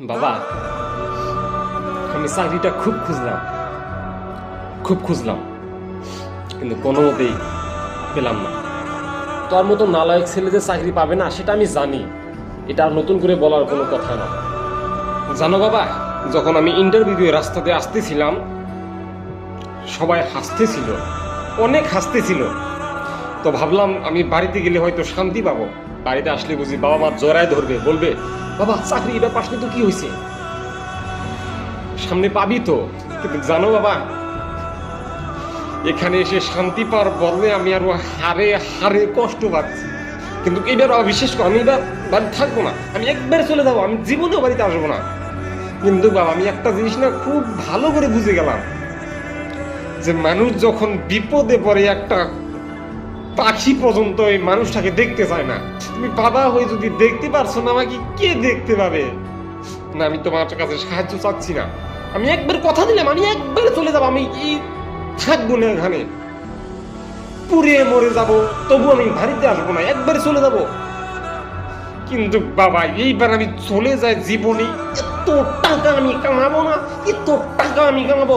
বাবা, আমি চাকরিটা খুব খুঁজলাম খুব খুঁজলাম, কিন্তু কোনো মতেই পেলাম না। তোর মতো নালায়ক ছেলে যে চাকরি পাবে না, সেটা আমি জানি। এটা আর নতুন করে বলার কোনো কথা না। জানো বাবা, যখন আমি ইন্টারভিউ রাস্তাতে আসতেছিলাম, সবাই হাসতেছিল, অনেক হাসতেছিল। তো ভাবলাম আমি বাড়িতে গেলে হয়তো শান্তি পাবো। বাড়িতে আসলে বুঝি বাবা মা জড়ায় ধরবে, বলবে, বাবা, চাকরি এবার পাশলে তো কি হয়েছে সামনে পাবি তো, কিন্তু জানো বাবা, এখানে এসে শান্তি পাওয়ার বদলে আমি আরও হারে হারে কষ্ট পাচ্ছি। কিন্তু এবার করে, আমি এবার বাড়ি থাকব না, আমি একবার চলে যাব, আমি জীবনেও বাড়িতে আসব না। কিন্তু বাবা, আমি একটা জিনিস না খুব ভালো করে বুঝে গেলাম, যে মানুষ যখন বিপদে পড়ে একটা পাখি পর্যন্ত এই মানুষটাকে দেখতে চায় না। তুমি বাবা হয়ে যদি দেখতে পারছ না, আমাকে কে দেখতে পাবে? না, আমি তোমার কাছে সাহায্য চাচ্ছি না। আমি একবার কথা দিলাম, আমি একবার চলে যাব, আমি এই থাকব না এখানে? পুড়ে মরে যাব, তবু আমি বাড়িতে আসব না, একবার চলে যাব। কিন্তু বাবা, এইবার আমি চলে যাই জীবনে, এত টাকা আমি কামাবো না, এত টাকা আমি কামাবো।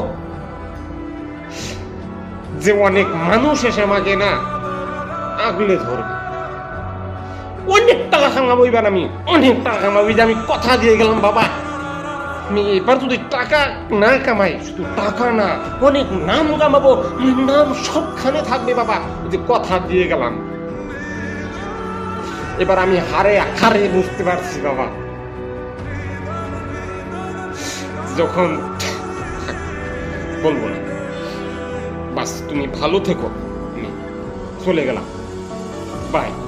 যে অনেক মানুষ এসে আমাকে না আগলে ধরবে। অনেক টাকা কামাবো এবার আমি, অনেক টাকা কামাবো যে আমি কথা দিয়ে গেলাম, বাবা। আমি এবার যদি টাকা না কামাই, শুধু টাকা না, অনেক নাম কামাবো, নাম সবখানে থাকবে, বাবা। যে কথা দিয়ে গেলাম। এবার আমি হারে হারে বুঝতে পারছি, বাবা। যখন বলব না, বাস তুমি ভালো থেকো চলে গেলাম। 拜